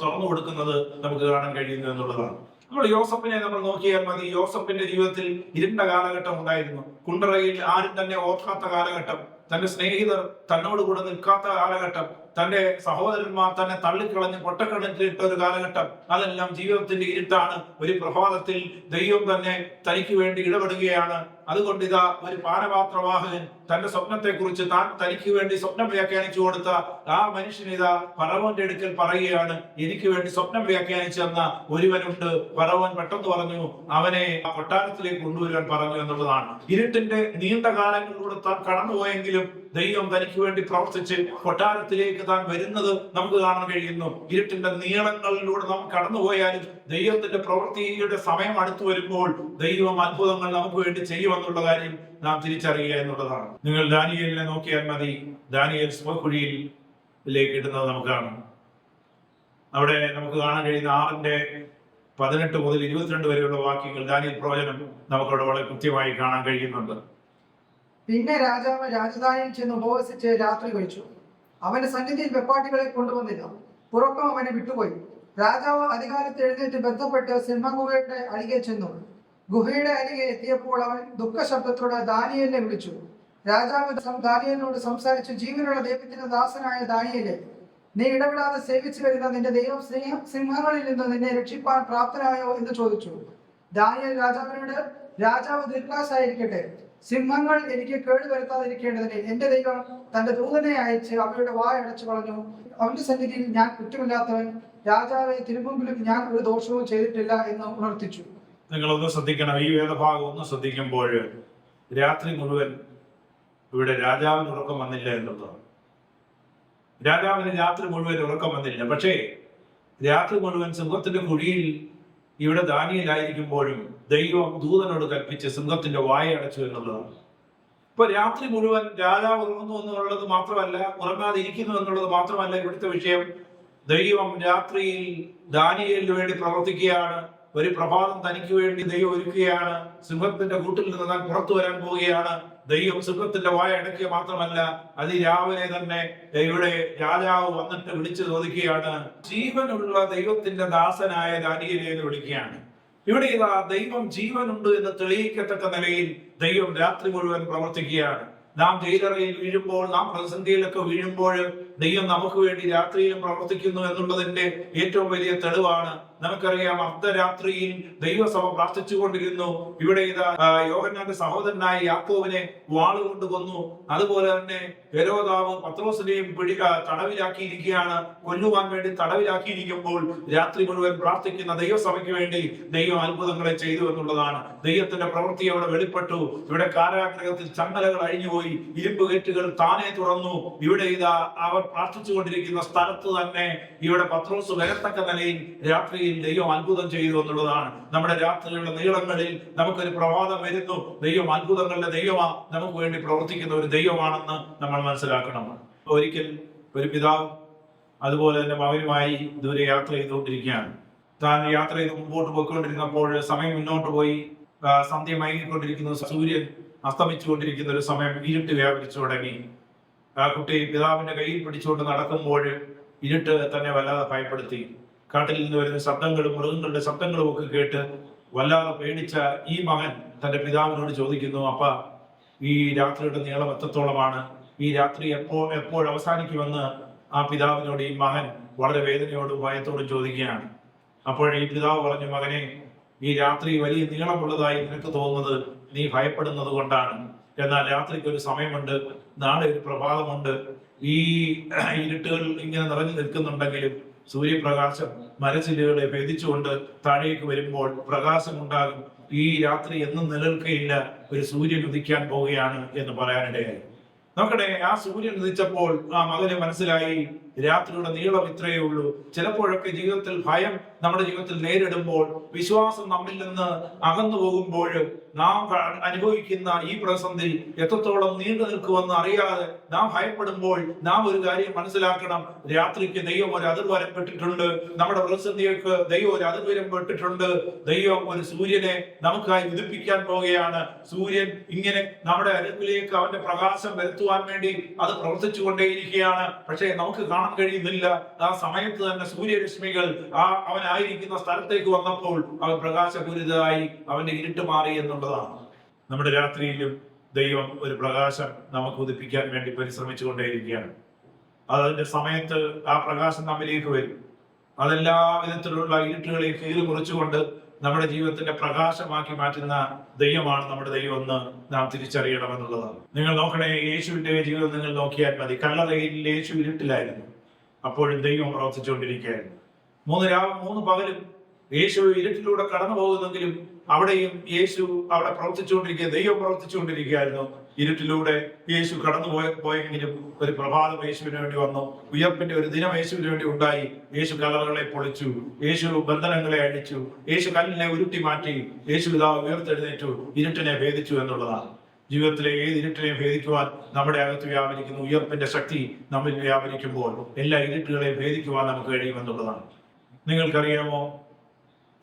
തുറന്നു കൊടുക്കുന്നത് നമുക്ക് കാണാൻ കഴിയുന്നു എന്നുള്ളതാണ്. നമ്മൾ യോസഫിനെ നമ്മൾ നോക്കിയാൽ മതി. യോസഫിന്റെ ജീവിതത്തിൽ ഇരുണ്ട കാലഘട്ടം ഉണ്ടായിരുന്നു. കുണ്ടറയിൽ ആരും തന്നെ ഓർക്കാത്ത കാലഘട്ടം തന്റെ സ്നേഹിതർ തന്നോട് കൂടെ നിൽക്കാത്ത കാലഘട്ടം തന്റെ സഹോദരന്മാർ തന്നെ തള്ളിക്കളഞ്ഞ് പൊട്ടക്കിണറ്റിലിട്ട ഒരു കാലഘട്ടം. അതെല്ലാം ജീവിതത്തിന്റെ ഇരുട്ടാണ്. ഒരു പ്രഭാതത്തിൽ ദൈവം തന്നെ തനിക്ക് വേണ്ടി ഇടപെടുകയാണ്. അതുകൊണ്ട് ഇതാ ഒരു പാനപാത്രവാഹകൻ തന്റെ സ്വപ്നത്തെ കുറിച്ച് താൻ തനിക്ക് വേണ്ടി സ്വപ്നം വ്യാഖ്യാനിച്ചു കൊടുത്ത ആ മനുഷ്യൻ ഇതാ പറവന്റെ അടുക്കൽ പറയുകയാണ് എനിക്ക് വേണ്ടി സ്വപ്നം വ്യാഖ്യാനിച്ചു തന്ന ഒരുവനുണ്ട്. പറവൻ പെട്ടെന്ന് പറഞ്ഞു അവനെ കൊട്ടാരത്തിലേക്ക് കൊണ്ടുവരാൻ പറഞ്ഞു എന്നുള്ളതാണ്. ഇരുട്ടിന്റെ നീണ്ട കാലങ്ങളിലൂടെ താൻ കടന്നുപോയെങ്കിലും ദൈവം തനിക്ക് വേണ്ടി പ്രവർത്തിച്ച് കൊട്ടാരത്തിലേക്ക് താൻ വരുന്നത് നമുക്ക് കാണാൻ കഴിയുന്നു. ഇരുട്ടിന്റെ നീളങ്ങളിലൂടെ നാം കടന്നുപോയാലും ദൈവത്തിന്റെ പ്രവൃത്തിയുടെ സമയം അടുത്തു വരുമ്പോൾ ദൈവം അത്ഭുതങ്ങൾ നമുക്ക് വേണ്ടി ചെയ്യുമെന്നുള്ള കാര്യം നാം തിരിച്ചറിയുക എന്നുള്ളതാണ്. നിങ്ങൾ ദാനിയലിനെ നോക്കിയാൽ മതി. ദാനിയൽ സ്വകുഴിയിലേക്ക് ഇടുന്നത് നമുക്ക് കാണാം. അവിടെ നമുക്ക് കാണാൻ കഴിയുന്ന ആറിന്റെ പതിനെട്ട് മുതൽ ഇരുപത്തിരണ്ട് വരെയുള്ള വാക്യങ്ങൾ ദാനിയൽ പ്രവചനം നമുക്കവിടെ വളരെ കൃത്യമായി കാണാൻ കഴിയുന്നുണ്ട്. പിന്നെ രാജാവ് രാജധാനിയിൽ ചെന്ന് ഉപവസിച്ച് രാത്രി കഴിച്ചു. അവന്റെ സന്നിധിയിൽ വെപ്പാട്ടികളെ കൊണ്ടുവന്നില്ല. പുറക്കം അവനെ വിട്ടുപോയി. രാജാവ് അധികാരത്തിൽ എഴുന്നേറ്റ് ബന്ധപ്പെട്ട് സിംഹഗുഹയുടെ അരികെ ചെന്നു. ഗുഹയുടെ അരികെ എത്തിയപ്പോൾ അവൻ ദുഃഖശബ്ദത്തോടെ ദാനിയലിനെ വിളിച്ചു. രാജാവ് ദാനിയലിനോട് സംസാരിച്ചു ജീവനുള്ള ദൈവത്തിന്റെ ദാസനായ ദാനിയലെ നീ ഇടപെടാതെ സേവിച്ചു വരുന്ന നിന്റെ ദൈവം സിംഹങ്ങളിൽ നിന്ന് നിന്നെ രക്ഷിപ്പാൻ പ്രാപ്തനായോ? എന്ന് ചോദിച്ചു. ദാനിയൽ രാജാവിനോട് രാജാവ് ദീർഘാസായിരിക്കട്ടെ സിംഹങ്ങൾ എനിക്ക് കേടുവരുത്താതിരിക്കേണ്ടതിന് എന്റെ ദൈവം തന്റെ ദൂതനെ അയച്ച് അവയുടെ വായ അടച്ചു കളഞ്ഞു. അവന്റെ സന്നിധിയിൽ ഞാൻ കുറ്റമില്ലാത്തവൻ. രാജാവെ തിരുമുമ്പിലും ഞാൻ ഒരു ദോഷവും ചെയ്തിട്ടില്ല എന്ന് ഉണർത്തിച്ചു. നിങ്ങളൊന്ന് ശ്രദ്ധിക്കണം. ഈ വേദഭാഗം ഒന്ന് ശ്രദ്ധിക്കുമ്പോൾ രാത്രി മുഴുവൻ ഇവിടെ രാജാവിന് ഉറക്കം വന്നില്ല എന്നുള്ളതാണ് രാജാവിന് രാത്രി മുഴുവൻ ഉറക്കം വന്നില്ല. പക്ഷേ രാത്രി മുഴുവൻ സിംഹത്തിന്റെ കുഴിയിൽ ഇവിടെ ദാനിയിലായിരിക്കുമ്പോഴും ദൈവം ദൂതനോട് കൽപ്പിച്ച് സിംഹത്തിന്റെ വായ അടച്ചു എന്നുള്ളതാണ്. ഇപ്പൊ രാത്രി മുഴുവൻ രാജാവ് ഉറങ്ങുന്നു എന്നുള്ളത് മാത്രമല്ല ഉറങ്ങാതെ ഇരിക്കുന്നു എന്നുള്ളത് മാത്രമല്ല ഇവിടുത്തെ വിഷയം. ദൈവം രാത്രിയിൽ ദാനിയേലിന് വേണ്ടി പ്രവർത്തിക്കുകയാണ്. ഒരു പ്രഭാതം തനിക്ക് വേണ്ടി ദൈവം ഒരുക്കുകയാണ്. സിംഹത്തിന്റെ കൂട്ടിൽ നിന്ന് താൻ പുറത്തു വരാൻ പോവുകയാണ്. ദൈവം സിംഹത്തിന്റെ വായ അടക്കുക മാത്രമല്ല അതിരാവിലെ തന്നെ ഇവിടെ രാജാവ് വന്നിട്ട് വിളിച്ചു ചോദിക്കുകയാണ്. ജീവനുള്ള ദൈവത്തിന്റെ ദാസനായ ദാനിയേലെ വിളിക്കുകയാണ്. ഇവിടെ ഇതാ ദൈവം ജീവനുണ്ട് എന്ന് തെളിയിക്കത്തക്ക നിലയിൽ ദൈവം രാത്രി മുഴുവൻ പ്രവർത്തിക്കുകയാണ്. നാം ജയിലറയിൽ വീഴുമ്പോൾ നാം പ്രതിസന്ധിയിലൊക്കെ വീഴുമ്പോൾ ദൈവം നമുക്ക് വേണ്ടി രാത്രിയിലും പ്രവർത്തിക്കുന്നു എന്നുള്ളതിന്റെ ഏറ്റവും വലിയ തെളിവാണ്. നമുക്കറിയാം അർദ്ധരാത്രിയിൽ ദൈവസഭ പ്രാർത്ഥിച്ചുകൊണ്ടിരുന്നു. ഇവിടെ ഇതാ യോഹന്നാന്റെ സഹോദരനായ യാക്കോവിനെ വാളുകൊണ്ട് കൊന്നു. അതുപോലെ തന്നെ ഹെരോദാവ് പത്രോസിനെയും പിടി തടവിലാക്കിയിരിക്കുകയാണ്. കൊല്ലുവാൻ വേണ്ടി തടവിലാക്കിയിരിക്കുമ്പോൾ രാത്രി മുഴുവൻ പ്രാർത്ഥിക്കുന്ന ദൈവസഭയ്ക്ക് വേണ്ടി ദൈവം അത്ഭുതങ്ങളെ ചെയ്തു എന്നുള്ളതാണ്. ദൈവത്തിന്റെ പ്രവൃത്തി അവിടെ വെളിപ്പെട്ടു. ഇവിടെ കാരാഗ്രഹത്തിൽ ചങ്ങലകൾ അഴിഞ്ഞുപോയി. ഇരുമ്പ് കെട്ടുകൾ താനെ തുറന്നു. ഇവിടെ ഇതാ അവർ പ്രാർത്ഥിച്ചുകൊണ്ടിരിക്കുന്ന സ്ഥലത്ത് തന്നെ ഇവിടെ പത്രോസ് വരത്തക്ക നിലയിൽ രാത്രിയിൽ ദൈവം അത്ഭുതം ചെയ്തു എന്നുള്ളതാണ്. നമ്മുടെ രാത്രിയുടെ നീളങ്ങളിൽ നമുക്കൊരു പ്രവാദം വരുന്നു. ദൈവം അത്ഭുതങ്ങളുടെ ദൈവമാ നമുക്ക് വേണ്ടി പ്രവർത്തിക്കുന്ന ഒരു ദൈവമാണെന്ന് നമ്മൾ മനസ്സിലാക്കണം. ഒരിക്കൽ ഒരു പിതാവ് അതുപോലെ തന്നെ മകനുമായി ദൂരെ യാത്ര ചെയ്തുകൊണ്ടിരിക്കുകയാണ്. താൻ യാത്ര ചെയ്ത് മുമ്പോട്ട് പോയിക്കൊണ്ടിരുന്നപ്പോൾ സമയം മുന്നോട്ട് പോയി. സന്ധ്യ മയങ്ങിക്കൊണ്ടിരിക്കുന്നു. സൂര്യൻ അസ്തമിച്ചുകൊണ്ടിരിക്കുന്ന ഒരു സമയം ഇരുട്ട് വ്യാപരിച്ചു തുടങ്ങി. ആ കുട്ടി പിതാവിന്റെ കയ്യിൽ പിടിച്ചുകൊണ്ട് നടക്കുമ്പോൾ ഇരുട്ട് തന്നെ വല്ലാതെ ഭയപ്പെടുത്തി. കാട്ടിൽ നിന്ന് വരുന്ന ശബ്ദങ്ങളും മൃഗങ്ങളുടെ ശബ്ദങ്ങളും ഒക്കെ കേട്ട് വല്ലാതെ പേടിച്ച ഈ മകൻ തന്റെ പിതാവിനോട് ചോദിക്കുന്നു അപ്പ ഈ രാത്രിയുടെ നീളം എത്രത്തോളമാണ്? ഈ രാത്രി എപ്പോ എപ്പോൾ അവസാനിക്കുമെന്ന് ആ പിതാവിനോട് ഈ മകൻ വളരെ വേദനയോടും ഭയത്തോടും ചോദിക്കുകയാണ്. അപ്പോൾ ഈ പിതാവ് പറഞ്ഞു മകനെ ഈ രാത്രി വലിയ നീളമുള്ളതായി നിനക്ക് തോന്നുന്നത് നീ ഭയപ്പെടുന്നത് കൊണ്ടാണ്. എന്നാൽ രാത്രിക്ക് ഒരു സമയമുണ്ട് നാളെ ഒരു പ്രഭാതമുണ്ട്. ഈ ഇരുട്ടുകൾ ഇങ്ങനെ നിറഞ്ഞു നിൽക്കുന്നുണ്ടെങ്കിലും സൂര്യപ്രകാശം മരച്ചില്ലുകളെ ഭേദിച്ചുകൊണ്ട് താഴേക്ക് വരുമ്പോൾ പ്രകാശം ഉണ്ടാകും ഈ രാത്രി എന്നും നിലനിൽക്കുകയില്ല ഒരു സൂര്യൻ ഉദിക്കാൻ പോവുകയാണ് എന്ന് പറയാനിടയായി. നോക്കട്ടെ ആ സൂര്യൻ ഉദിച്ചപ്പോൾ ആ മകന് മനസ്സിലായി രാത്രിയുടെ നീളം ഇത്രയേ ഉള്ളൂ. ചിലപ്പോഴൊക്കെ ജീവിതത്തിൽ ഭയം നമ്മുടെ ജീവിതത്തിൽ നേരിടുമ്പോൾ വിശ്വാസം നമ്മിൽ നിന്ന് അകന്നു പോകുമ്പോൾ നാം അനുഭവിക്കുന്ന ഈ പ്രതിസന്ധി എത്രത്തോളം നീണ്ടു നിൽക്കുമെന്ന് അറിയാതെ നാം ഭയപ്പെടുമ്പോൾ നാം ഒരു കാര്യം മനസ്സിലാക്കണം. രാത്രിക്ക് ദൈവം ഒരു അതിർവരം പെട്ടിട്ടുണ്ട്. നമ്മുടെ പ്രതിസന്ധികൾക്ക് ദൈവം ഒരു അതിർവരം പെട്ടിട്ടുണ്ട്. ദൈവം ഒരു സൂര്യനെ നമുക്കായി ഉദിപ്പിക്കാൻ പോവുകയാണ്. സൂര്യൻ ഇങ്ങനെ നമ്മുടെ അരികിലേക്ക് അവന്റെ പ്രകാശം വരുത്തുവാൻ വേണ്ടി അത് പ്രവർത്തിച്ചു കൊണ്ടേയിരിക്കുകയാണ് പക്ഷേ നമുക്ക് കാണാൻ കഴിയുന്നില്ല. ആ സമയത്ത് തന്നെ സൂര്യരശ്മികൾ ആ അവനായിരിക്കുന്ന സ്ഥലത്തേക്ക് വന്നപ്പോൾ അവൻ പ്രകാശപൂരിതമായി അവന്റെ ഇരുട്ട് മാറി എന്നുള്ളതാണ്. നമ്മുടെ രാത്രിയിലും ദൈവം ഒരു പ്രകാശം നമുക്ക് ഉദിപ്പിക്കാൻ വേണ്ടി പരിശ്രമിച്ചു കൊണ്ടേയിരിക്കുകയാണ്. അതിന്റെ സമയത്ത് ആ പ്രകാശം നമ്മിലേക്ക് വരും. അതെല്ലാ വിധത്തിലുള്ള ഇരുട്ടുകളെ കീറി മുറിച്ചുകൊണ്ട് നമ്മുടെ ജീവിതത്തിന്റെ പ്രകാശമാക്കി മാറ്റുന്ന ദൈവമാണ് നമ്മുടെ ദൈവം എന്ന് നാം തിരിച്ചറിയണമെന്നുള്ളതാണ്. നിങ്ങൾ നോക്കണേ യേശുവിന്റെ ജീവിതം നിങ്ങൾ നോക്കിയാൽ മതി. കല്ലറയിൽ യേശു ഇരുട്ടിലായിരുന്നു. അപ്പോഴും ദൈവം പ്രവർത്തിച്ചുകൊണ്ടിരിക്കുകയായിരുന്നു. മൂന്ന് രാവും മൂന്ന് പകലും യേശു ഇരുട്ടിലൂടെ കടന്നു പോകുന്നെങ്കിലും അവിടെയും യേശു അവിടെ പ്രവർത്തിച്ചുകൊണ്ടിരിക്കുക ദൈവം പ്രവർത്തിച്ചുകൊണ്ടിരിക്കുകയായിരുന്നു. ഇരുട്ടിലൂടെ യേശു കടന്നു പോയ പോയെങ്കിലും ഒരു പ്രഭാതം യേശുവിന് വേണ്ടി വന്നു. ഉയർപ്പിന്റെ ഒരു ദിനം യേശുവിന് വേണ്ടി ഉണ്ടായി. യേശു കലറുകളെ പൊളിച്ചു. യേശു ബന്ധനങ്ങളെ അടിച്ചു യേശു കല്ലിനെ ഉരുട്ടി മാറ്റി. യേശു ഇതാ ഉയർത്തെഴുന്നേറ്റു. ഇരുട്ടിനെ ഭേദിച്ചു എന്നുള്ളതാണ്. ജീവിതത്തിലെ ഏത് ഇരുട്ടിനെയും ഭേദിക്കുവാൻ നമ്മുടെ അകത്ത് വ്യാപരിക്കുന്ന ഉയർപ്പിന്റെ ശക്തി നമ്മിൽ വ്യാപരിക്കുമ്പോൾ എല്ലാ ഇരുട്ടുകളെയും ഭേദിക്കുവാൻ നമുക്ക് കഴിയുമെന്നുള്ളതാണ് നിങ്ങൾക്കറിയാമോ?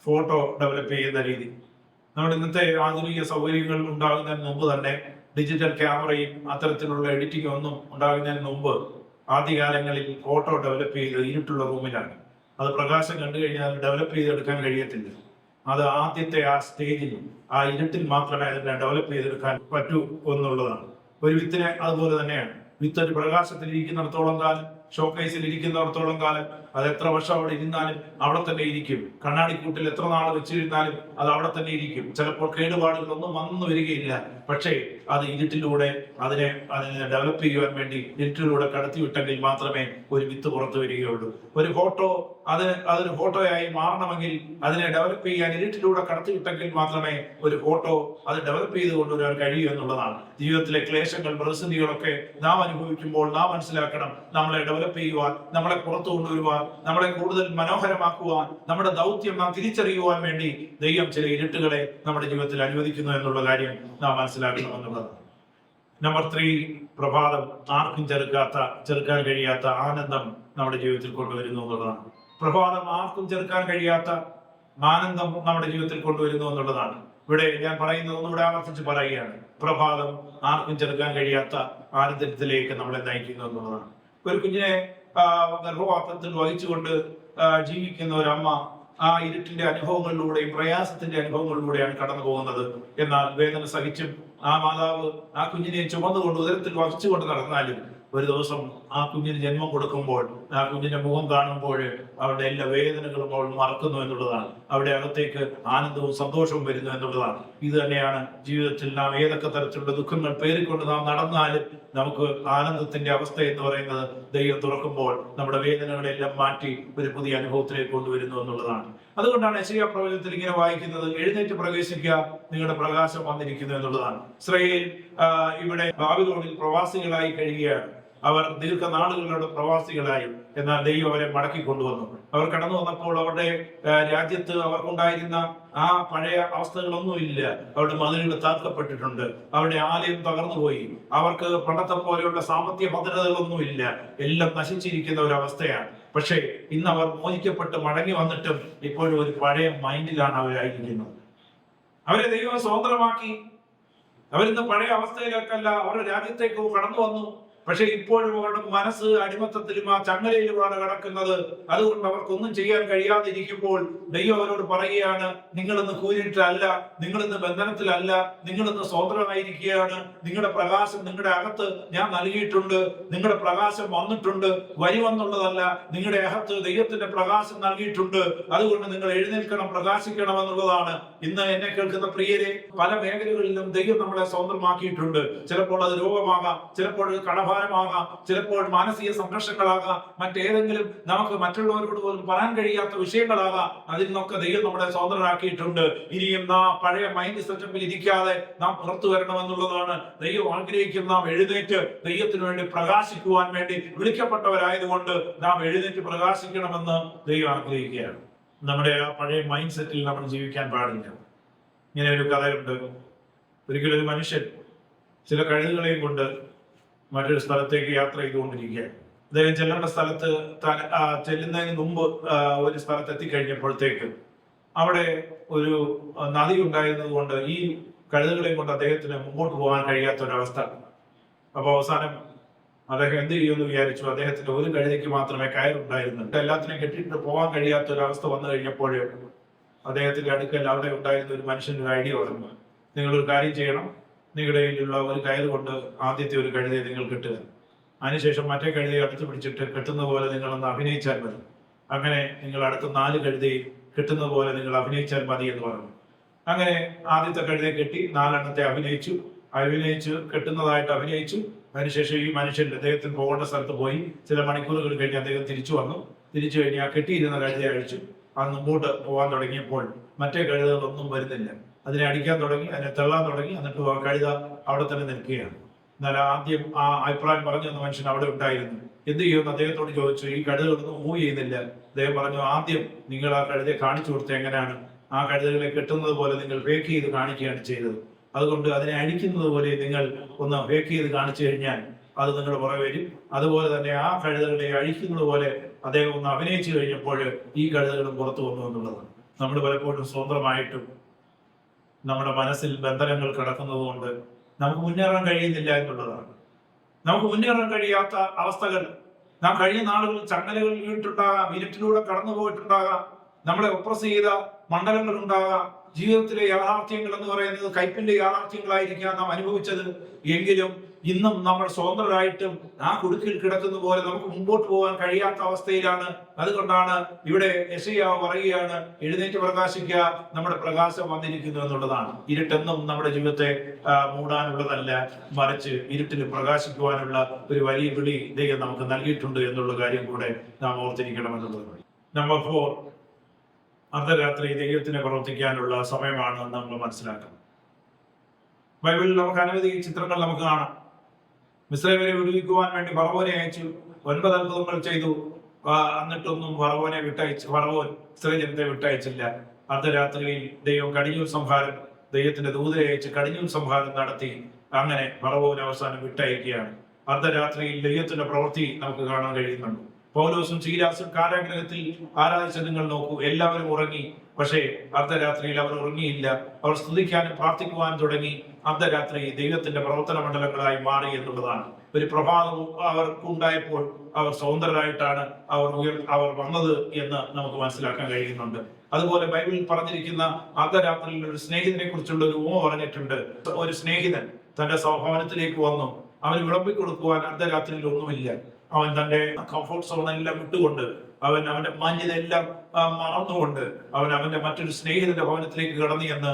ഫോട്ടോ ഡെവലപ്പ് ചെയ്യുന്ന രീതി. നമ്മുടെ ഇന്നത്തെ ആധുനിക സൗകര്യങ്ങൾ ഉണ്ടാകുന്നതിന് മുമ്പ് തന്നെ ഡിജിറ്റൽ ക്യാമറയും അത്തരത്തിലുള്ള എഡിറ്റിംഗ് ഒന്നും ഉണ്ടാകുന്നതിന് മുമ്പ് ആദ്യകാലങ്ങളിൽ ഫോട്ടോ ഡെവലപ്പ് ചെയ്ത് ഇരുട്ടുള്ള റൂമിലാണ്. അത് പ്രകാശം കണ്ടു കഴിഞ്ഞാൽ ഡെവലപ്പ് ചെയ്തെടുക്കാൻ കഴിയത്തില്ല. അത് ആദ്യത്തെ ആ സ്റ്റേജിൽ ആ ഇനത്തിൽ മാത്രമേ അതിനെ ഡെവലപ്പ് ചെയ്തെടുക്കാൻ പറ്റൂ എന്നുള്ളതാണ്. ഒരു വിത്തിനെ അതുപോലെ തന്നെയാണ്. വിത്ത് ഒരു പ്രകാശത്തിൽ ഇരിക്കുന്നിടത്തോളം കാലം ഷോക്കേസിൽ ഇരിക്കുന്നിടത്തോളം കാലം അത് എത്ര വർഷം അവിടെ ഇരുന്നാലും അവിടെ തന്നെ ഇരിക്കും. കണ്ണാടിക്കൂട്ടിൽ എത്ര നാൾ വെച്ചിരുന്നാലും അത് അവിടെ തന്നെ ഇരിക്കും. ചിലപ്പോൾ കേടുപാടുകളൊന്നും വന്നു വരികയില്ല. പക്ഷേ അത് ഇരുട്ടിലൂടെ അതിനെ അതിനെ ഡെവലപ്പ് ചെയ്യുവാൻ വേണ്ടി ഇരുട്ടിലൂടെ കടത്തിവിട്ടെങ്കിൽ മാത്രമേ ഒരു വിത്ത് പുറത്തു വരികയുള്ളൂ. ഒരു ഫോട്ടോ അത് അതൊരു ഫോട്ടോയായി മാറണമെങ്കിൽ അതിനെ ഡെവലപ്പ് ചെയ്യാൻ ഇരുട്ടിലൂടെ കടത്തിവിട്ടെങ്കിൽ മാത്രമേ ഒരു ഫോട്ടോ അത് ഡെവലപ്പ് ചെയ്ത് കൊണ്ടുവരാൻ കഴിയൂ എന്നുള്ളതാണ്. ജീവിതത്തിലെ ക്ലേശങ്ങൾ പ്രതിസന്ധികളൊക്കെ നാം അനുഭവിക്കുമ്പോൾ നാം മനസ്സിലാക്കണം നമ്മളെ ഡെവലപ്പ് ചെയ്യുവാൻ നമ്മളെ പുറത്തു കൊണ്ടുവരുവാൻ നമ്മളെ കൂടുതൽ മനോഹരമാക്കുവാൻ നമ്മുടെ ദൗത്യം നാം തിരിച്ചറിയുവാൻ വേണ്ടി ദൈവം ചില ഇരുട്ടുകളെ നമ്മുടെ ജീവിതത്തിൽ അനുവദിക്കുന്നു എന്നുള്ള കാര്യം നാം മനസ്സിലാക്കണമെന്നുള്ളതാണ്. നമ്പർ ത്രീ പ്രഭാതം ആർക്കും ചെറുക്കാത്ത ചെറുക്കാൻ കഴിയാത്ത ആനന്ദം നമ്മുടെ ജീവിതത്തിൽ കൊണ്ടുവരുന്നു എന്നുള്ളതാണ്. പ്രഭാതം ആർക്കും ചെറുക്കാൻ കഴിയാത്ത ആനന്ദം നമ്മുടെ ജീവിതത്തിൽ കൊണ്ടുവരുന്നു എന്നുള്ളതാണ്. ഇവിടെ ഞാൻ പറയുന്നത് ഒന്നുകൂടെ ആവർത്തിച്ച് പറയുകയാണ്. പ്രഭാതം ആർക്കും ചെറുക്കാൻ കഴിയാത്ത ആനന്ദത്തിലേക്ക് നമ്മളെ നയിക്കുന്നു എന്നുള്ളതാണ്. ഒരു കുഞ്ഞിനെ ഗർഭപാത്രത്തിൽ വഹിച്ചുകൊണ്ട് ജീവിക്കുന്ന ഒരു അമ്മ ആ ഇരുട്ടിന്റെ അനുഭവങ്ങളിലൂടെയും പ്രയാസത്തിന്റെ അനുഭവങ്ങളിലൂടെയാണ് കടന്നു പോകുന്നത്. എന്നാൽ വേദന സഹിച്ചും ആ മാതാവ് ആ കുഞ്ഞിനെ ചുമന്നുകൊണ്ട് ഉദരത്തിൽ വഹിച്ചുകൊണ്ട് നടന്നാലും ഒരു ദിവസം ആ കുഞ്ഞിന് ജന്മം കൊടുക്കുമ്പോൾ ആ കുഞ്ഞിന്റെ മുഖം കാണുമ്പോൾ അവരുടെ എല്ലാ വേദനകളും അവൾ മറക്കുന്നു എന്നുള്ളതാണ്. അവിടെ അകത്തേക്ക് ആനന്ദവും സന്തോഷവും വരുന്നു എന്നുള്ളതാണ്. ഇത് തന്നെയാണ് ജീവിതത്തിൽ നാം ഏതൊക്കെ തരത്തിലുള്ള ദുഃഖങ്ങൾ പേറിക്കൊണ്ട് നാം നടന്നാലും നമുക്ക് ആനന്ദത്തിന്റെ അവസ്ഥ എന്ന് പറയുന്നത് ദൈവം തുറക്കുമ്പോൾ നമ്മുടെ വേദനകളെല്ലാം മാറ്റി ഒരു പുതിയ അനുഭവത്തിലേക്ക് കൊണ്ടുവരുന്നു എന്നുള്ളതാണ്. അതുകൊണ്ടാണ് യശയ പ്രവചനത്തിൽ ഇങ്ങനെ വായിക്കുന്നത് എഴുന്നേറ്റ് പ്രവേശിക്കുക നിങ്ങളുടെ പ്രകാശം വന്നിരിക്കുന്നു എന്നുള്ളതാണ്. ഇസ്രയേൽ ഇവിടെ ബാബിലോണിൽ പ്രവാസികളായി കഴിയുകയാണ്. അവർ ദീർഘനാളുകളുടെ പ്രവാസികളായി. എന്നാൽ ദൈവം അവരെ മടക്കി കൊണ്ടുവന്നു. അവർ കടന്നു വന്നപ്പോൾ അവരുടെ രാജ്യത്ത് അവർക്കുണ്ടായിരുന്ന ആ പഴയ അവസ്ഥകളൊന്നുമില്ല. അവരുടെ മതിലുകൾ താക്കപ്പെട്ടിട്ടുണ്ട് അവരുടെ ആലയം തകർന്നുപോയി. അവർക്ക് പണ്ടത്തെ പോലെയുള്ള സാമ്പത്തിക ഭദ്രതകളൊന്നും ഇല്ല എല്ലാം നശിച്ചിരിക്കുന്ന ഒരു അവസ്ഥയാണ് പക്ഷേ ഇന്ന് അവർ മോചിക്കപ്പെട്ട് മടങ്ങി വന്നിട്ടും ഇപ്പോഴും ഒരു പഴയ മൈൻഡിലാണ് അവരായിരിക്കുന്നത്. അവരെ ദൈവം സ്വതന്ത്രമാക്കി. അവരിന്ന് പഴയ അവസ്ഥയിലേക്കല്ല അവരുടെ രാജ്യത്തേക്ക് കടന്നു വന്നു. പക്ഷെ ഇപ്പോഴും അവരുടെ മനസ്സ് അടിമത്തത്തിലും ആ ചങ്ങലയിലുമാണ് കിടക്കുന്നത്. അതുകൊണ്ട് അവർക്കൊന്നും ചെയ്യാൻ കഴിയാതിരിക്കുമ്പോൾ ദൈവം അവരോട് പറയുകയാണ് നിങ്ങളിന്ന് കൂരിട്ടല്ല നിങ്ങളിന്ന് ബന്ധനത്തിലല്ല നിങ്ങളിന്ന് സ്വതന്ത്രമായിരിക്കുകയാണ് നിങ്ങളുടെ പ്രകാശം നിങ്ങളുടെ അകത്ത് ഞാൻ നൽകിയിട്ടുണ്ട് നിങ്ങളുടെ പ്രകാശം വന്നിട്ടുണ്ട്. വരുമെന്നുള്ളതല്ല നിങ്ങളുടെ അകത്ത് ദൈവത്തിന്റെ പ്രകാശം നൽകിയിട്ടുണ്ട്. അതുകൊണ്ട് നിങ്ങൾ എഴുന്നേൽക്കണം പ്രകാശിക്കണം എന്നുള്ളതാണ്. ഇന്ന് എന്നെ കേൾക്കുന്ന പ്രിയരെ പല മേഖലകളിലും ദൈവം നമ്മളെ സ്വതന്ത്രമാക്കിയിട്ടുണ്ട്. ചിലപ്പോൾ അത് രോഗമാകാം ചിലപ്പോൾ അത് ഭാരമാകാം ചിലപ്പോൾ മാനസിക സംഘർഷങ്ങളാകാം മറ്റേതെങ്കിലും നമുക്ക് മറ്റുള്ളവരോട് പോലും പറയാൻ കഴിയാത്ത വിഷയങ്ങളാകാം. അതിൽ നിന്നൊക്കെ ദൈവം നമ്മളെ സ്വതന്ത്രരാക്കിയിട്ടുണ്ട്. ഇനിയും നാം പഴയ മൈൻഡ് സെറ്റപ്പിൽ ഇരിക്കാതെ നാം പുറത്തു വരണമെന്നുള്ളതാണ് ദൈവം ആഗ്രഹിക്കുന്ന നാം എഴുന്നേറ്റ് ദൈവത്തിന് വേണ്ടി പ്രകാശിക്കുവാൻ വേണ്ടി വിളിക്കപ്പെട്ടവരായതുകൊണ്ട് നാം എഴുന്നേറ്റ് പ്രകാശിക്കണമെന്ന് ദൈവം ആഗ്രഹിക്കുകയാണ്. നമ്മുടെ ആ പഴയ മൈൻഡ് സെറ്റിൽ നമ്മൾ ജീവിക്കാൻ പാടില്ല. ഇങ്ങനെ ഒരു കഥയുണ്ട്. ഒരിക്കലും ഒരു മനുഷ്യൻ ചില കഴിവുകളെയും കൊണ്ട് മറ്റൊരു സ്ഥലത്തേക്ക് യാത്ര ചെയ്തുകൊണ്ടിരിക്കുകയാണ്. അദ്ദേഹം ചെല്ലേണ്ട സ്ഥലത്ത് ചെല്ലുന്നതിന് മുമ്പ് ഒരു സ്ഥലത്ത് എത്തിക്കഴിഞ്ഞപ്പോഴത്തേക്ക് അവിടെ ഒരു നദി ഉണ്ടായിരുന്നത് കൊണ്ട് ഈ കഴുതുകളെയും കൊണ്ട് അദ്ദേഹത്തിന് മുമ്പോട്ട് പോകാൻ കഴിയാത്ത ഒരവസ്ഥ അപ്പോൾ അവസാനം അദ്ദേഹം എന്ത് ചെയ്യുമെന്ന് വിചാരിച്ചു. അദ്ദേഹത്തിന്റെ ഒരു കഴുതയ്ക്ക് മാത്രമേ കയറുണ്ടായിരുന്നുണ്ട് എല്ലാത്തിനെയും കെട്ടിയിട്ട് പോകാൻ കഴിയാത്ത ഒരവസ്ഥ വന്നു കഴിഞ്ഞപ്പോൾ അദ്ദേഹത്തിന്റെ അടുക്കൽ അവിടെ ഉണ്ടായിരുന്ന ഒരു മനുഷ്യന് ഒരു ഐഡിയ വന്നു. നിങ്ങളൊരു കാര്യം ചെയ്യണം. നിങ്ങളുടെ ഒരു കയറ് കൊണ്ട് ആദ്യത്തെ ഒരു കഴുതയെ നിങ്ങൾ കെട്ടുക. അതിനുശേഷം മറ്റേ കഴുതയെ അടുത്ത് പിടിച്ചിട്ട് കെട്ടുന്ന പോലെ നിങ്ങളൊന്ന് അഭിനയിച്ചാൽ മതി. അങ്ങനെ നിങ്ങൾ അടുത്ത നാല് കഴുതയെ കെട്ടുന്ന പോലെ നിങ്ങൾ അഭിനയിച്ചാൽ മതി എന്ന് പറഞ്ഞു. അങ്ങനെ ആദ്യത്തെ കഴുതയെ കെട്ടി നാലെണ്ണത്തെ അഭിനയിച്ചു. അഭിനയിച്ചു കെട്ടുന്നതായിട്ട് അഭിനയിച്ചു. അതിനുശേഷം ഈ മനുഷ്യൻ അദ്ദേഹത്തിന് പോകേണ്ട സ്ഥലത്ത് പോയി. ചില മണിക്കൂറുകൾ കഴിഞ്ഞ് അദ്ദേഹം തിരിച്ചു വന്നു. തിരിച്ചു കഴിഞ്ഞ് ആ കെട്ടിയിരുന്ന കഴുതയെ അഴിച്ചു. ആ മുമ്പോട്ട് പോകാൻ തുടങ്ങിയപ്പോൾ മറ്റേ കഴുതകളൊന്നും വരുന്നില്ല. അതിനെ അടിക്കാൻ തുടങ്ങി അതിനെ തള്ളാൻ തുടങ്ങി എന്നിട്ട് കഴുത അവിടെ തന്നെ നിൽക്കുകയാണ്. എന്നാൽ ആദ്യം ആ അഭിപ്രായം പറഞ്ഞു തന്ന മനുഷ്യൻ അവിടെ ഉണ്ടായിരുന്നു. എന്ത് ചെയ്യുമെന്ന് അദ്ദേഹത്തോട് ചോദിച്ചു ഈ കഴുതകളൊന്നും മൂവ് ചെയ്യുന്നില്ല. അദ്ദേഹം പറഞ്ഞു ആദ്യം നിങ്ങൾ ആ കഴുതയെ കാണിച്ചു കൊടുത്ത എങ്ങനെയാണ്? ആ കഴുതകളെ കെട്ടുന്നത് പോലെ നിങ്ങൾ ഫേക്ക് ചെയ്ത് കാണിക്കുകയാണ് ചെയ്തത്. അതുകൊണ്ട് അതിനെ അടിക്കുന്നത് പോലെ നിങ്ങൾ ഒന്ന് ഫേക്ക് ചെയ്ത് കാണിച്ചു കഴിഞ്ഞാൽ അത് നിങ്ങളുടെ പുറകെ വരും. അതുപോലെ തന്നെ ആ കഴുതകളെ അഴിക്കുന്നത് പോലെ അദ്ദേഹം ഒന്ന് അഭിനയിച്ചു കഴിഞ്ഞപ്പോൾ ഈ കഴുതകളും പുറത്തു വന്നു എന്നുള്ളതാണ്. നമ്മൾ പലപ്പോഴും സ്വന്തമായിട്ടും നമ്മുടെ മനസ്സിൽ ബന്ധനങ്ങൾ കിടക്കുന്നത് കൊണ്ട് നമുക്ക് മുന്നേറാൻ കഴിയുന്നില്ല എന്നുള്ളതാണ്. നമുക്ക് മുന്നേറാൻ കഴിയാത്ത അവസ്ഥകൾ നാം കഴിഞ്ഞ നാളുകൾ ചങ്ങലകൾ വീണിട്ടുണ്ടാകാം ഇരുട്ടിലൂടെ കടന്നു പോയിട്ടുണ്ടാകാം നമ്മളെ ഒപ്രസ് ചെയ്ത മണ്ഡലങ്ങൾ ഉണ്ടാകാം ജീവിതത്തിലെ യാഥാർത്ഥ്യങ്ങൾ എന്ന് പറയുന്നത് കയ്പിന്റെ യാഥാർത്ഥ്യങ്ങളായിരിക്കാം നാം അനുഭവിച്ചത്. എങ്കിലും ഇന്നും നമ്മൾ സ്വതന്ത്രരായിട്ടും ആ കുടുക്കിൽ കിടക്കുന്ന പോലെ നമുക്ക് മുമ്പോട്ട് പോകാൻ കഴിയാത്ത അവസ്ഥയിലാണ്. അതുകൊണ്ടാണ് ഇവിടെ യശയാവ് പറയുകയാണ് എഴുന്നേറ്റ് പ്രകാശിക്കുക നമ്മുടെ പ്രകാശം വന്നിരിക്കുന്നു എന്നുള്ളതാണ്. ഇരുട്ടെന്നും നമ്മുടെ ജീവിതത്തെ മൂടാനുള്ളതല്ല മറിച്ച് ഇരുട്ടിൽ പ്രകാശിക്കുവാനുള്ള ഒരു വലിയ വിളി ദൈവം നമുക്ക് നൽകിയിട്ടുണ്ട് എന്നുള്ള കാര്യം കൂടെ നാം ഓർത്തിരിക്കണം എന്നുള്ളത് നമ്പർ ഫോർ അർദ്ധരാത്രി ദൈവത്തിന് പ്രവർത്തിക്കാനുള്ള സമയമാണ് നമ്മൾ മനസ്സിലാക്കുന്നത് ബൈബിളിൽ നമുക്ക് അനവധി ചിത്രങ്ങൾ നമുക്ക് കാണാം. മിസ്രൈമിനെ വിടുവിക്കുവാൻ വേണ്ടി ഫറവോനെ അയച്ചു. ഒൻപത് അത്ഭുതങ്ങൾ ചെയ്തു. എന്നിട്ടൊന്നും ഫറവോനെ വിട്ടയച്ച് ഫറവോൻ ഇസ്രയേലിനെ വിട്ടയച്ചില്ല. അർദ്ധരാത്രിയിൽ ദൈവം കടിഞ്ഞൂർ സംഹാരം ദൈവത്തിന്റെ ദൂതരെ അയച്ച് കടിഞ്ഞൂർ സംഹാരം നടത്തി. അങ്ങനെ ഫറവോൻ അവസാനം വിട്ടയക്കുകയാണ്. അർദ്ധരാത്രിയിൽ ദൈവത്തിന്റെ പ്രവൃത്തി നമുക്ക് കാണാൻ കഴിയുന്നുണ്ട്. പൗലോസും ശീലാസും കാരാഗ്രഹത്തിൽ ആരാധിച്ച നിങ്ങൾ നോക്കൂ എല്ലാവരും ഉറങ്ങി. പക്ഷേ അർദ്ധരാത്രിയിൽ അവർ ഉറങ്ങിയില്ല. അവർ സ്തുതിക്കാനും പ്രാർത്ഥിക്കുവാനും തുടങ്ങി. അർദ്ധരാത്രി ദൈവത്തിന്റെ പ്രവർത്തന മണ്ഡലങ്ങളായി മാറി എന്നുള്ളതാണ്. ഒരു പ്രഭാതവും അവർക്കുണ്ടായപ്പോൾ അവർ സ്വതന്ത്രരായിട്ടാണ് അവർ ഉയർ അവർ വന്നത് എന്ന് നമുക്ക് മനസ്സിലാക്കാൻ കഴിയുന്നുണ്ട്. അതുപോലെ ബൈബിളിൽ പറഞ്ഞിരിക്കുന്ന അർദ്ധരാത്രിയിൽ ഒരു സ്നേഹിതനെ കുറിച്ചുള്ള ഒരു ഉപമ പറഞ്ഞിട്ടുണ്ട്. ഒരു സ്നേഹിതൻ തന്റെ സ്വഭവനത്തിലേക്ക് വന്നു. അവന് വിളമ്പിക്കൊടുക്കുവാൻ അർദ്ധരാത്രിയിൽ ഒന്നുമില്ല. അവൻ തന്റെ കംഫോർട്ട് സോൺ എല്ലാം വിട്ടുകൊണ്ട് അവൻ അവന്റെ മഞ്ഞിതെല്ലാം മറന്നുകൊണ്ട് അവൻ അവന്റെ മറ്റൊരു സ്നേഹിതന്റെ ഭവനത്തിലേക്ക് കടന്നു എന്ന്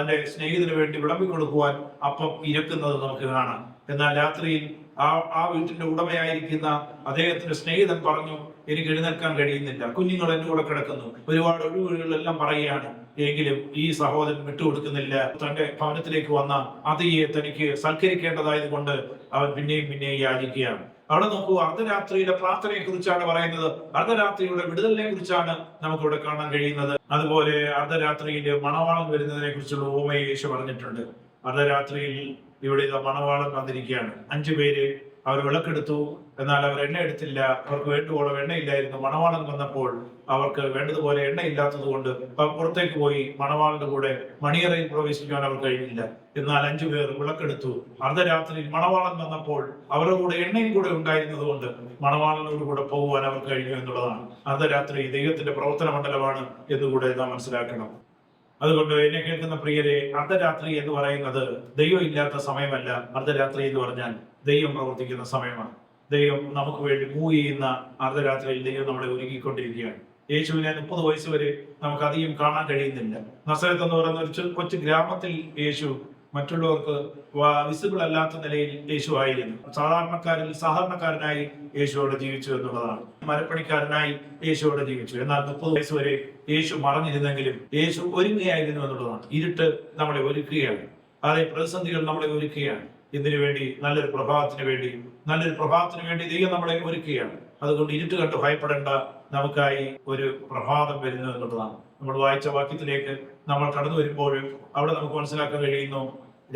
തന്റെ സ്നേഹിതന് വേണ്ടി വിളമ്പിക്കൊടുക്കുവാൻ അപ്പം ഇരക്കുന്നത് നമുക്ക് കാണാം. എന്നാൽ രാത്രിയിൽ ആ ആ വീട്ടിന്റെ ഉടമയായിരിക്കുന്ന അദ്ദേഹത്തിന്റെ സ്നേഹിതൻ പറഞ്ഞു എനിക്ക് എഴുന്നേൽക്കാൻ കഴിയുന്നില്ല. കുഞ്ഞുങ്ങൾ എന്റെ കൂടെ കിടക്കുന്നു. ഒരുപാട് ഒഴിവുകളെല്ലാം പറയുകയാണ്. എങ്കിലും ഈ സഹോദരൻ വിട്ടുകൊടുക്കുന്നില്ല. തന്റെ ഭവനത്തിലേക്ക് വന്ന അതിയെ തനിക്ക് സൽക്കരിക്കേണ്ടതായത് കൊണ്ട് അവൻ പിന്നെയും പിന്നെയും യാചിക്കുകയാണ്. അവിടെ നോക്കൂ അർദ്ധരാത്രിയുടെ പ്രാർത്ഥനയെ കുറിച്ചാണ് പറയുന്നത്. അർദ്ധരാത്രിയുടെ വിടുതലിനെ കുറിച്ചാണ് നമുക്കിവിടെ കാണാൻ കഴിയുന്നത്. അതുപോലെ അർദ്ധരാത്രിയിൽ മണവാളം വരുന്നതിനെ കുറിച്ചുള്ള ഓമയേശു പറഞ്ഞിട്ടുണ്ട്. അർദ്ധരാത്രിയിൽ ഇവിടെ മണവാളം വന്നിരിക്കുകയാണ്. അഞ്ചു പേര് അവർ വിളക്കെടുത്തു. എന്നാൽ അവർ എണ്ണ എടുത്തില്ല. അവർക്ക് വേണ്ടുവോളം എണ്ണയില്ലായിരുന്നു. മണവാളൻ വന്നപ്പോൾ അവർക്ക് വേണ്ടതുപോലെ എണ്ണ ഇല്ലാത്തത് കൊണ്ട് പുറത്തേക്ക് പോയി മണവാളന്റെ കൂടെ മണിയറയിൽ പ്രവേശിക്കാൻ അവർ കഴിഞ്ഞില്ല. എന്നാൽ അഞ്ചു പേർ വിളക്കെടുത്തു. അർദ്ധരാത്രിയിൽ മണവാളൻ വന്നപ്പോൾ അവരുടെ കൂടെ എണ്ണയും കൂടെ ഉണ്ടായിരുന്നത് കൊണ്ട് മണവാളനോട് കൂടെ പോകുവാൻ അവർ കഴിഞ്ഞു എന്നുള്ളതാണ്. അർദ്ധരാത്രി ദൈവത്തിന്റെ പ്രവർത്തന മണ്ഡലമാണ് എന്നുകൂടെ നാം മനസ്സിലാക്കണം. അതുകൊണ്ട് എന്നെ കേൾക്കുന്ന പ്രിയരെ അർദ്ധരാത്രി എന്ന് പറയുന്നത് ദൈവം ഇല്ലാത്ത സമയമല്ല. അർദ്ധരാത്രി എന്ന് പറഞ്ഞാൽ ദൈവം പ്രവർത്തിക്കുന്ന സമയമാണ്. ദൈവം നമുക്ക് വേണ്ടി മൂവ് ചെയ്യുന്ന അർദ്ധരാത്രിയിൽ ദൈവം നമ്മളെ ഒരുക്കിക്കൊണ്ടിരിക്കുകയാണ്. യേശുവിനെ മുപ്പത് വയസ്സ് വരെ നമുക്ക് അധികം കാണാൻ കഴിയുന്നില്ല. നസരത്ത് എന്ന് പറയുന്ന ഒരു കൊച്ചു ഗ്രാമത്തിൽ യേശു മറ്റുള്ളവർക്ക് വിസിബിൾ അല്ലാത്ത നിലയിൽ യേശു ആയിരുന്നു. സാധാരണക്കാരിൽ സാധാരണക്കാരനായി യേശുവോടെ ജീവിച്ചു എന്നുള്ളതാണ്. മരപ്പണിക്കാരനായി യേശുവോടെ ജീവിച്ചു. എന്നാൽ മുപ്പത് വയസ്സ് വരെ യേശു മറഞ്ഞിരുന്നെങ്കിലും യേശു ഒരുങ്ങുകയായിരുന്നു എന്നുള്ളതാണ്. ഇരുട്ട് നമ്മളെ ഒരുക്കുകയാണ്. അതെ പ്രതിസന്ധികൾ നമ്മളെ ഒരുക്കുകയാണ്. ഇതിനു വേണ്ടി നല്ലൊരു പ്രഭാതത്തിന് വേണ്ടി നല്ലൊരു പ്രഭാതത്തിന് വേണ്ടി ദൈവം നമ്മളെ ഒരുക്കുകയാണ്. അതുകൊണ്ട് ഇരുട്ട് കണ്ട് ഭയപ്പെടേണ്ട നമുക്കായി ഒരു പ്രഭാതം വരുന്നു എന്നുള്ളതാണ്. നമ്മൾ വായിച്ച വാക്യത്തിലേക്ക് നമ്മൾ കടന്നു വരുമ്പോൾ അവിടെ നമുക്ക് മനസ്സിലാക്കാൻ കഴിയുന്നു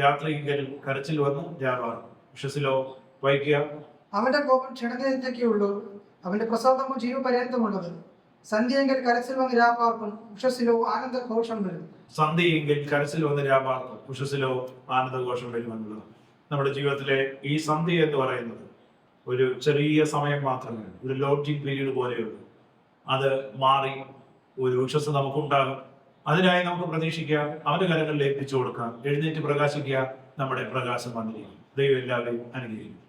രാത്രിയെങ്കിൽ കരച്ചിൽ വന്ന് രാവാർ വിശ്വസിലോ? വായിക്കുക. അവന്റെ കോപം ക്ഷണനേരത്തേക്കേ ഉള്ളൂ അവന്റെ പ്രസാദമോ ജീവപര്യന്തമുള്ളത്. സന്ധ്യയെങ്കിൽ കരച്ചിൽ വന്ന് രാപാർക്കും ഉഷസ്സിലോ ആനന്ദഘോഷം വരും. സന്ധ്യയെങ്കിൽ കരച്ചിൽ വന്ന് രാപാർക്കും വിശ്വസിലോ ആനന്ദഘോഷം വരുമെന്നുള്ളത് നമ്മുടെ ജീവിതത്തിലെ ഈ സന്ധ്യ എന്ന് പറയുന്നത് ഒരു ചെറിയ സമയം മാത്രമേ ഒരു ലോഡ്ജിങ് പീരീഡ് പോലെയുള്ളൂ അത് മാറി ഒരു ഉഷസ് നമുക്കുണ്ടാകും. അതിനായി നമുക്ക് പ്രതീക്ഷിക്കാം അവന്റെ കരങ്ങളിൽ ഏൽപ്പിച്ചു കൊടുക്കാം എഴുന്നേറ്റ് പ്രകാശിക്കുക നമ്മുടെ പ്രകാശം വന്നിരിക്കും. ദൈവം എല്ലാവരെയും അനുഗ്രഹിക്കും.